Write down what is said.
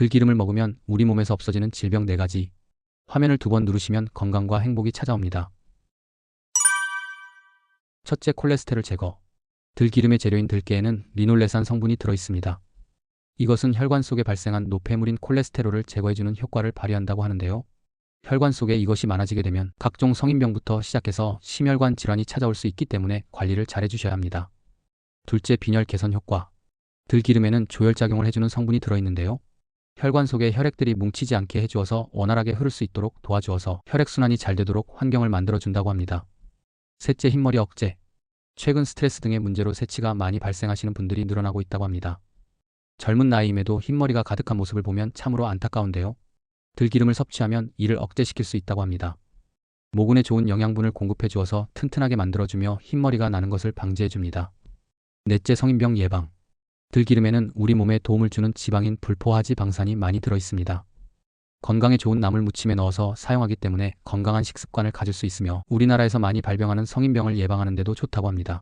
들기름을 먹으면 우리 몸에서 없어지는 질병 4가지. 화면을 두 번 누르시면 건강과 행복이 찾아옵니다. 첫째 콜레스테롤 제거. 들기름의 재료인 들깨에는 리놀레산 성분이 들어 있습니다. 이것은 혈관 속에 발생한 노폐물인 콜레스테롤을 제거해주는 효과를 발휘한다고 하는데요. 혈관 속에 이것이 많아지게 되면 각종 성인병부터 시작해서 심혈관 질환이 찾아올 수 있기 때문에 관리를 잘 해주셔야 합니다. 둘째 빈혈 개선 효과. 들기름에는 조혈작용을 해주는 성분이 들어있는데요. 혈관 속에 혈액들이 뭉치지 않게 해주어서 원활하게 흐를 수 있도록 도와주어서 혈액순환이 잘 되도록 환경을 만들어준다고 합니다. 셋째 흰머리 억제. 최근 스트레스 등의 문제로 새치가 많이 발생하시는 분들이 늘어나고 있다고 합니다. 젊은 나이임에도 흰머리가 가득한 모습을 보면 참으로 안타까운데요. 들기름을 섭취하면 이를 억제시킬 수 있다고 합니다. 모근에 좋은 영양분을 공급해 주어서 튼튼하게 만들어주며 흰머리가 나는 것을 방지해 줍니다. 넷째 성인병 예방. 들기름에는 우리 몸에 도움을 주는 지방인 불포화지 방산이 많이 들어 있습니다. 건강에 좋은 나물 무침에 넣어서 사용하기 때문에 건강한 식습관을 가질 수 있으며 우리나라에서 많이 발병하는 성인병을 예방하는 데도 좋다고 합니다.